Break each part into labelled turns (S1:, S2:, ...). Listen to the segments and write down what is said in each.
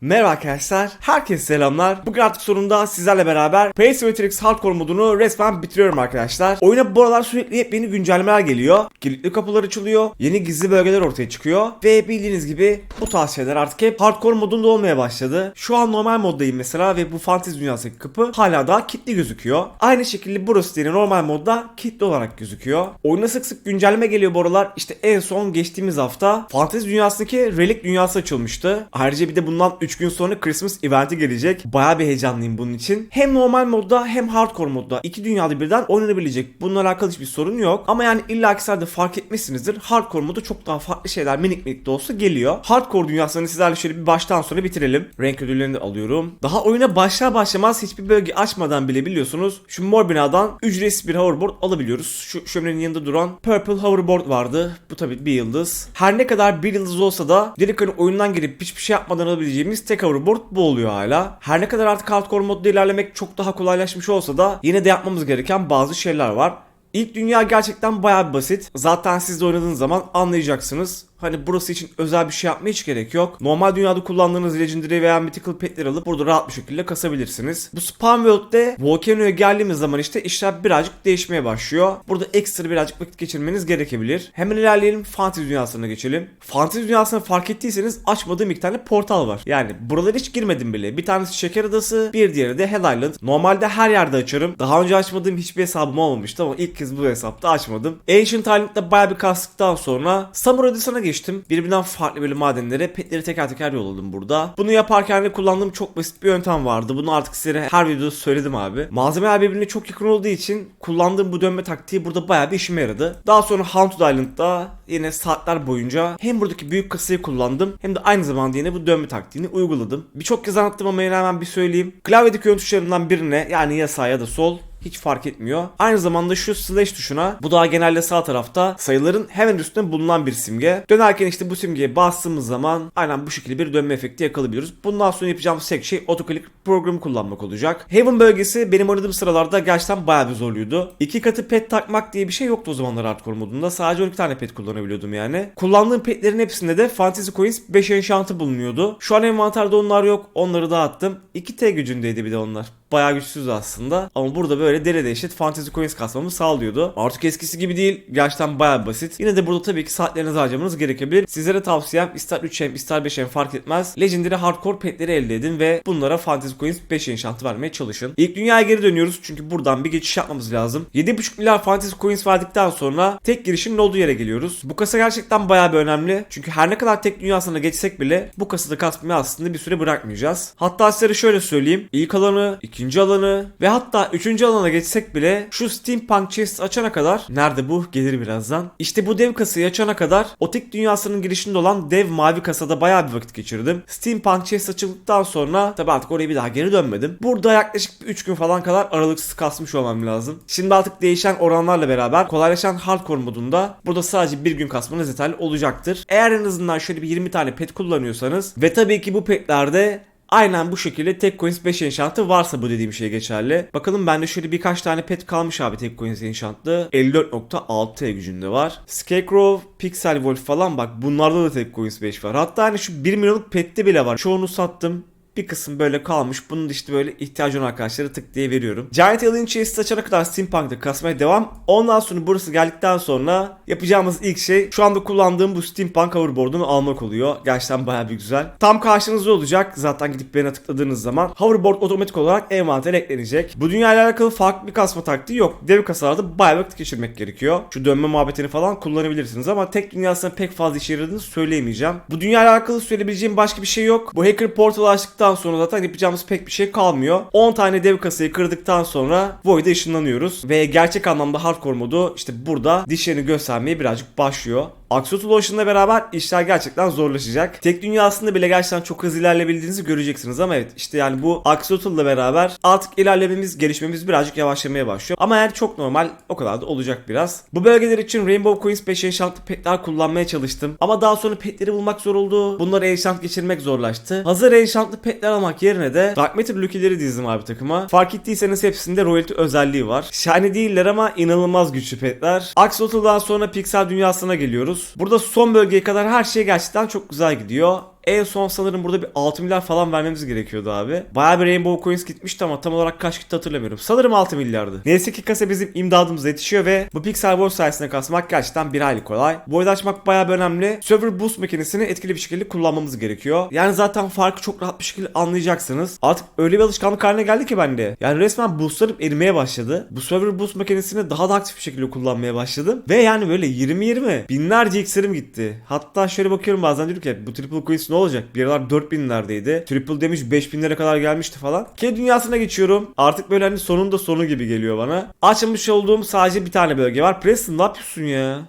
S1: Merhaba arkadaşlar, herkese selamlar. Bugün artık sonunda sizlerle beraber Pace Matrix Hardcore modunu resmen bitiriyorum arkadaşlar. Oyuna bu aralar sürekli yepyeni güncellemeler geliyor. Kilitli kapılar açılıyor, yeni gizli bölgeler ortaya çıkıyor. Ve bildiğiniz gibi bu tarz şeyler artık hep Hardcore modunda olmaya başladı. Şu an normal moddayım mesela ve bu fantezi dünyasındaki kapı hala daha kilitli gözüküyor. Aynı şekilde burası yine normal modda kilitli olarak gözüküyor. Oyuna sık sık güncelleme geliyor bu aralar. İşte en son geçtiğimiz hafta fantezi dünyasındaki Relic dünyası açılmıştı. Ayrıca bir de bundan 3 gün sonra Christmas eventi gelecek. Baya bir heyecanlıyım bunun için. Hem normal modda hem hardcore modda iki dünyada birden oynanabilecek. Bununla alakalı hiçbir sorun yok. Ama yani illa ki sizler de fark etmişsinizdir. Hardcore modu çok daha farklı şeyler minik minik de olsa geliyor. Hardcore dünyasını sizlerle şöyle bir baştan sona bitirelim. Renk ödüllerini de alıyorum. Daha oyuna başlar başlamaz hiçbir bölge açmadan bile biliyorsunuz. Şu mor binadan ücretsiz bir hoverboard alabiliyoruz. Şu şöminenin yanında duran Purple hoverboard vardı. Bu tabii bir yıldız. Her ne kadar bir yıldız olsa da direkt hani oyundan girip hiçbir şey yapmadan alabileceğimiz tek hoverboard bu oluyor hala. Her ne kadar artık hardcore modda ilerlemek çok daha kolaylaşmış olsa da yine de yapmamız gereken bazı şeyler var. İlk dünya gerçekten bir basit. Zaten siz de oynadığınız zaman anlayacaksınız. Hani burası için özel bir şey yapmaya hiç gerek yok. Normal dünyada kullandığınız Legendary veya Mythical petleri alıp burada rahat bir şekilde kasabilirsiniz. Bu Spawn World'de Volcano'ya geldiğimiz zaman işte işler birazcık değişmeye başlıyor. Burada ekstra birazcık vakit geçirmeniz gerekebilir. Hemen ilerleyelim Fantezi dünyasına geçelim. Fantezi dünyasını fark ettiyseniz açmadığım iki tane portal var. Yani buralara hiç girmedim bile. Bir tanesi Şeker Adası, bir diğeri de Hell Island. Normalde her yerde açarım. Daha önce açmadığım hiçbir hesabım olmamıştı ama ilk kez bu hesapta açmadım. Ancient Island'da bayağı bir kastıktan sonra Samurai Adası'na geçtim. Birbirinden farklı böyle madenlere petleri teker teker yolladım burada. Bunu yaparken de kullandığım çok basit bir yöntem vardı. Bunu artık size her videoda söyledim abi. Malzemeler birbirine çok yakın olduğu için kullandığım bu dönme taktiği burada bayağı bir işime yaradı. Daha sonra Haunted Island'da yine saatler boyunca hem buradaki büyük kasayı kullandım hem de aynı zamanda yine bu dönme taktiğini uyguladım. Birçok kez anlattım ama yine hemen bir söyleyeyim. Klavyedeki yön tuşlarından birine yani ya sağ ya da sol hiç fark etmiyor. Aynı zamanda şu slash tuşuna bu daha genelde sağ tarafta sayıların hemen üstünde bulunan bir simge. Dönerken işte bu simgeye bastığımız zaman aynen bu şekilde bir dönme efekti yakalayabiliyoruz. Bundan sonra yapacağımız tek şey otoclick programı kullanmak olacak. Haven bölgesi benim oynadığım sıralarda gerçekten bayağı bir zorluydu. İki katı pet takmak diye bir şey yoktu o zamanlar hardcore modunda. Sadece 12 tane pet kullanabiliyordum yani. Kullandığım petlerin hepsinde de Fantasy Coins 5 enchantı bulunuyordu. Şu an envanterde onlar yok. Onları dağıttım. 2T gücündeydi bir de onlar bayağı güçsüz aslında. Ama burada böyle dere deşit fantasy coins kasmamı sağlıyordu. Artık eskisi gibi değil. Gerçekten bayağı basit. Yine de burada tabii ki saatlerinizi harcamanız gerekebilir. Sizlere tavsiyem ister 3M ister 5M fark etmez. Legendary hardcore petleri elde edin ve bunlara fantasy coins 5 enchantı vermeye çalışın. İlk dünyaya geri dönüyoruz çünkü buradan bir geçiş yapmamız lazım. 7.5 milyar fantasy coins verdikten sonra tek girişin olduğu yere geliyoruz. Bu kasa gerçekten bayağı bir önemli. Çünkü her ne kadar tek dünyasına geçsek bile bu kasada kasmayı aslında bir süre bırakmayacağız. Hatta size şöyle söyleyeyim. İlk alanı, ikinci alanı ve hatta üçüncü alana geçsek bile şu Steampunk Chest açana kadar nerede bu gelir birazdan. İşte bu dev kasayı açana kadar o tek dünyasının girişinde olan dev mavi kasada bayağı bir vakit geçirdim. Steampunk Chest açıldıktan sonra tabi artık oraya bir daha geri dönmedim. Burada yaklaşık 3 gün falan kadar aralıksız kasmış olmam lazım. Şimdi artık değişen oranlarla beraber kolaylaşan hardcore modunda burada sadece bir gün kasmanız yeterli olacaktır. Eğer en azından şöyle bir 20 tane pet kullanıyorsanız ve tabii ki bu petlerde Aynen bu şekilde tek coins 5 enchantı varsa bu dediğim şey geçerli. Bakalım bende şöyle birkaç tane pet kalmış abi tek coins enchantlı. 54.6 gücünde var. Scarecrow, Pixel Wolf falan bak bunlarda da tek coins 5 var. Hatta hani şu 1 milyonluk pette bile var. Çoğunu sattım. Bir kısım böyle kalmış. Bunun da işte böyle ihtiyacı olan arkadaşlara tık diye veriyorum. Giant Alien Chest açana kadar Steampunk'ta kasmaya devam. Ondan sonra burası geldikten sonra yapacağımız ilk şey şu anda kullandığım bu Steampunk hoverboard'unu almak oluyor. Gerçekten bayağı bir güzel. Tam karşınızda olacak. Zaten gidip bana tıkladığınız zaman hoverboard otomatik olarak envantere eklenecek. Bu dünyayla alakalı farklı bir kasma taktiği yok. Dev kasalarda bayağı vakit geçirmek gerekiyor. Şu dönme muhabbetini falan kullanabilirsiniz ama tek dünyasına pek fazla işe yaradığını söyleyemeyeceğim. Bu dünyayla alakalı söyleyebileceğim başka bir şey yok. Bu hacker portal açtıktan sonra zaten yapacağımız pek bir şey kalmıyor. 10 tane dev kasayı kırdıktan sonra Void'e ışınlanıyoruz. Ve gerçek anlamda hardcore modu işte burada dişlerini göstermeye birazcık başlıyor. Axolotl Ocean'la beraber işler gerçekten zorlaşacak. Tek dünyasında bile gerçekten çok hızlı ilerleyebildiğinizi göreceksiniz ama evet işte yani bu Axolotl'la beraber artık ilerlememiz, gelişmemiz birazcık yavaşlamaya başlıyor. Ama eğer çok normal o kadar da olacak biraz. Bu bölgeler için Rainbow Coins 5 enchantlı petler kullanmaya çalıştım. Ama daha sonra petleri bulmak zor oldu. Bunları enchant geçirmek zorlaştı. Hazır enchantlı petler almak yerine de Dark Matter Lucky'leri dizdim abi takıma. Fark ettiyseniz hepsinde royalty özelliği var. Shiny değiller ama inanılmaz güçlü petler. Axolotl'dan sonra Pixel dünyasına geliyoruz. Burada son bölgeye kadar her şey gerçekten çok güzel gidiyor. En son sanırım burada bir 6 milyar falan vermemiz gerekiyordu abi. Bayağı bir Rainbow Coins gitmişti ama tam olarak kaç gitti hatırlamıyorum. Sanırım 6 milyardı. Neyse ki kasa bizim imdadımıza yetişiyor ve bu Pixel War sayesinde kasmak gerçekten bir hayli kolay. Oyunu açmak bayağı bir önemli. Server boost makinesini etkili bir şekilde kullanmamız gerekiyor. Yani zaten farkı çok rahat bir şekilde anlayacaksınız. Artık öyle bir alışkanlık haline geldi ki bende. Yani resmen boostlanıp erimeye başladı. Bu server boost makinesini daha da aktif bir şekilde kullanmaya başladım. Ve yani böyle 20-20 binlerce iksirim gitti. Hatta şöyle bakıyorum bazen diyorum ki bu triple coins ne olacak? Bir aralar 4000'lerdeydi. Triple demiş 5000'lere kadar gelmişti falan. Ki dünyasına geçiyorum. Artık böyle hani sonunda sonu gibi geliyor bana. Açmış olduğum sadece bir tane bölge var. Preston ne yapıyorsun ya?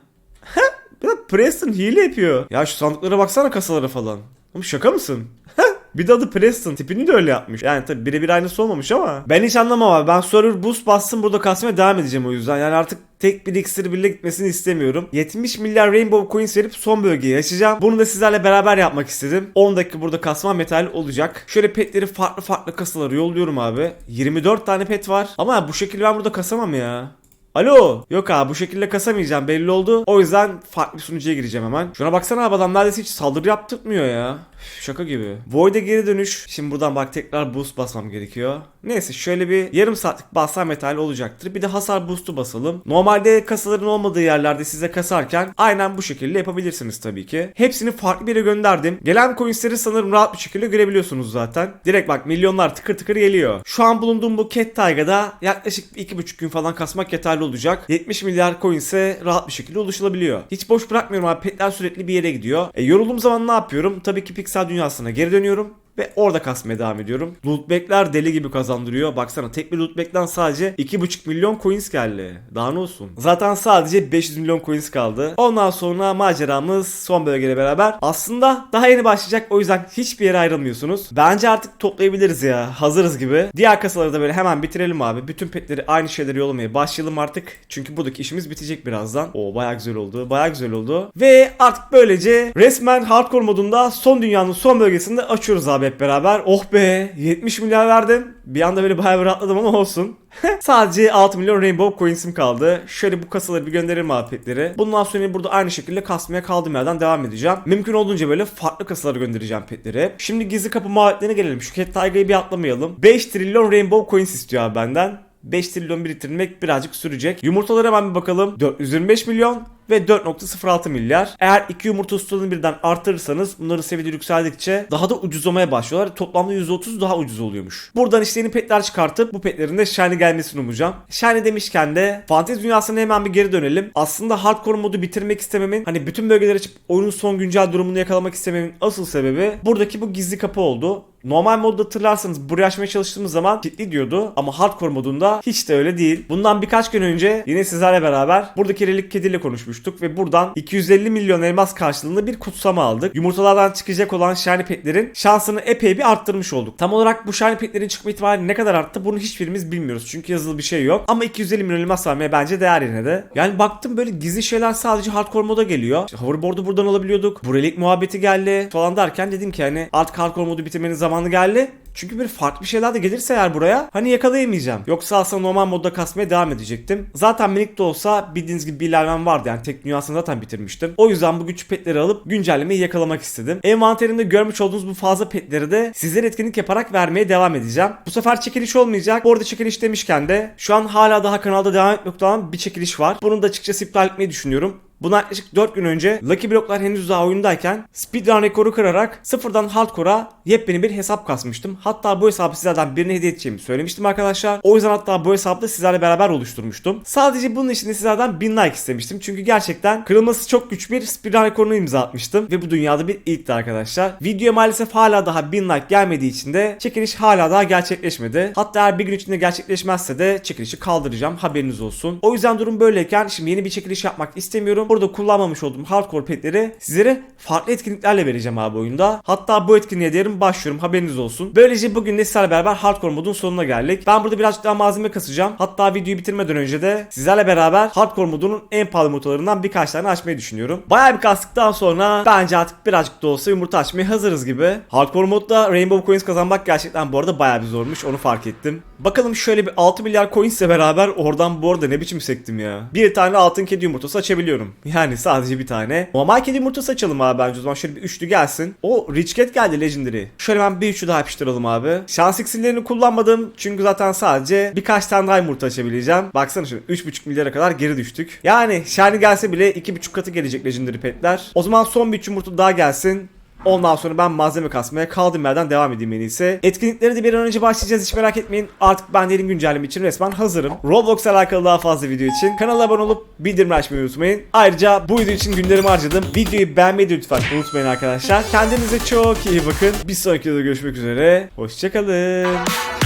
S1: Bir Preston hile yapıyor. Ya şu sandıklara baksana kasalara falan. Oğlum şaka mısın? Bir de adı Preston. Tipini de öyle yapmış. Yani tabi birebir aynısı olmamış ama. Ben hiç anlamam abi. Ben server boost bastım burada kasmaya devam edeceğim o yüzden. Yani artık tek bir iksir bile gitmesini istemiyorum. 70 milyar Rainbow Coins verip son bölgeyi açacağım. Bunu da sizlerle beraber yapmak istedim. 10 dakika burada kasma metal olacak. Şöyle petleri farklı farklı kasalara yolluyorum abi. 24 tane pet var. Ama bu şekilde ben burada kasamam ya. Alo. Yok abi bu şekilde kasamayacağım belli oldu. O yüzden farklı sunucuya gireceğim hemen. Şuna baksana abi adam neredeyse hiç saldırı yaptırmıyor ya. Şaka gibi. Void'e geri dönüş. Şimdi buradan bak tekrar boost basmam gerekiyor. Neyse şöyle bir yarım saatlik basar metal olacaktır. Bir de hasar boost'u basalım. Normalde kasaların olmadığı yerlerde size kasarken aynen bu şekilde yapabilirsiniz tabii ki. Hepsini farklı bir yere gönderdim. Gelen coinsleri sanırım rahat bir şekilde görebiliyorsunuz zaten. Direkt bak milyonlar tıkır tıkır geliyor. Şu an bulunduğum bu Cat Taiga'da yaklaşık 2,5 gün falan kasmak yeterli olacak. 70 milyar coins'e rahat bir şekilde ulaşılabiliyor. Hiç boş bırakmıyorum abi. Petler sürekli bir yere gidiyor. E, yorulduğum zaman ne yapıyorum? Tabii ki Pixel dünyasına geri dönüyorum ve orada kasmaya devam ediyorum. Lootback'ler deli gibi kazandırıyor. Baksana tek bir lootback'ten sadece 2,5 milyon coins geldi. Daha ne olsun? Zaten sadece 500 milyon coins kaldı. Ondan sonra maceramız son bölgeyle beraber. Aslında daha yeni başlayacak o yüzden hiçbir yere ayrılmıyorsunuz. Bence artık toplayabiliriz ya. Hazırız gibi. Diğer kasaları da böyle hemen bitirelim abi. Bütün petleri aynı şeyleri yollamaya başlayalım artık. Çünkü buradaki işimiz bitecek birazdan. Oo baya güzel oldu. Baya güzel oldu. Ve artık böylece resmen hardcore modunda son dünyanın son bölgesinde açıyoruz abi hep beraber. Oh be 70 milyar verdim. Bir anda böyle bayağı bir rahatladım ama olsun. Sadece 6 milyon Rainbow Coins'im kaldı. Şöyle bu kasaları bir gönderelim abi petleri. Bundan sonra burada aynı şekilde kasmaya kaldığım yerden devam edeceğim. Mümkün olduğunca böyle farklı kasalara göndereceğim petleri. Şimdi gizli kapı muhabbetlerine gelelim. Şu Cat Tiger'ı bir atlamayalım. 5 trilyon Rainbow Coins istiyor abi benden. 5 trilyon biriktirmek birazcık sürecek. Yumurtalara hemen bir bakalım. 425 milyon ve 4.06 milyar. Eğer iki yumurta ustalarını birden artırırsanız bunları seviyede yükseldikçe daha da ucuzlamaya başlıyorlar. Toplamda %30 daha ucuz oluyormuş. Buradan işte yeni petler çıkartıp bu petlerin de shiny gelmesini umacağım. Shiny demişken de fantezi dünyasına hemen bir geri dönelim. Aslında hardcore modu bitirmek istememin hani bütün bölgeleri açıp oyunun son güncel durumunu yakalamak istememin asıl sebebi buradaki bu gizli kapı oldu. Normal modda hatırlarsanız burayı açmaya çalıştığımız zaman kilitli diyordu ama hardcore modunda hiç de öyle değil. Bundan birkaç gün önce yine sizlerle beraber buradaki relik kediyle konuşmuştuk ve buradan 250 milyon elmas karşılığında bir kutsama aldık. Yumurtalardan çıkacak olan shiny petlerin şansını epey bir arttırmış olduk. Tam olarak bu shiny petlerin çıkma ihtimali ne kadar arttı bunu hiçbirimiz bilmiyoruz çünkü yazılı bir şey yok. Ama 250 milyon elmas vermeye bence değer yine de. Yani baktım böyle gizli şeyler sadece hardcore moda geliyor. İşte hoverboard'u buradan alabiliyorduk. Bu relik muhabbeti geldi falan derken dedim ki hani artık hardcore modu bitirmenin zamanı geldi. Çünkü bir farklı şeyler de gelirse eğer buraya hani yakalayamayacağım. Yoksa aslında normal modda kasmaya devam edecektim. Zaten minik de olsa bildiğiniz gibi bir ilerlem vardı yani tek dünyasını zaten bitirmiştim. O yüzden bu güç petleri alıp güncellemeyi yakalamak istedim. Envanterimde görmüş olduğunuz bu fazla petleri de sizlere etkinlik yaparak vermeye devam edeceğim. Bu sefer çekiliş olmayacak. Bu arada çekiliş demişken de şu an hala daha kanalda devam etmekte olan bir çekiliş var. Bunu da açıkçası iptal etmeyi düşünüyorum. Buna yaklaşık 4 gün önce Lucky Block'lar henüz daha oyundayken speedrun rekoru kırarak sıfırdan hardcore'a yepyeni bir hesap kasmıştım. Hatta bu hesabı sizlerden birine hediye edeceğimi söylemiştim arkadaşlar. O yüzden hatta bu hesabı da sizlerle beraber oluşturmuştum. Sadece bunun için de sizlerden 1000 like istemiştim. Çünkü gerçekten kırılması çok güç bir speedrun rekorunu imza atmıştım. Ve bu dünyada bir ilkti arkadaşlar. Videoya maalesef hala daha 1000 like gelmediği için de çekiliş hala daha gerçekleşmedi. Hatta eğer bir gün içinde gerçekleşmezse de çekilişi kaldıracağım. Haberiniz olsun. O yüzden durum böyleyken şimdi yeni bir çekiliş yapmak istemiyorum. Burada kullanmamış olduğum hardcore petleri sizlere farklı etkinliklerle vereceğim abi oyunda. Hatta bu etkinliğe de yarın başlıyorum haberiniz olsun. Böylece bugün de sizlerle beraber hardcore modun sonuna geldik. Ben burada birazcık daha malzeme kasacağım. Hatta videoyu bitirmeden önce de sizlerle beraber hardcore modunun en pahalı motorlarından birkaç tane açmayı düşünüyorum. Bayağı bir kastıktan sonra bence artık birazcık da olsa yumurta açmaya hazırız gibi. Hardcore modda Rainbow Coins kazanmak gerçekten bu arada bayağı bir zormuş onu fark ettim. Bakalım şöyle bir 6 milyar coins ile beraber oradan bu arada ne biçim sektim ya. Bir tane altın kedi yumurtası açabiliyorum. Yani sadece bir tane. Normal kedi yumurtası açalım abi bence o zaman şöyle bir üçlü gelsin. O Rich Cat geldi Legendary. Şöyle ben bir üçlü daha yapıştıralım abi. Şans iksirlerini kullanmadım çünkü zaten sadece birkaç tane daha yumurta açabileceğim. Baksana şimdi 3.5 milyara kadar geri düştük. Yani Shiny gelse bile 2.5 katı gelecek Legendary petler. O zaman son bir yumurta daha gelsin. Ondan sonra ben malzeme kasmaya kaldığım yerden devam edeyim en iyisi. Etkinliklere de bir an önce başlayacağız hiç merak etmeyin. Artık ben derin güncelleme için resmen hazırım. Roblox alakalı daha fazla video için kanala abone olup bildirim açmayı unutmayın. Ayrıca bu video için günlerimi harcadım. Videoyu beğenmeyi lütfen unutmayın arkadaşlar. Kendinize çok iyi bakın. Bir sonraki videoda görüşmek üzere. Hoşçakalın.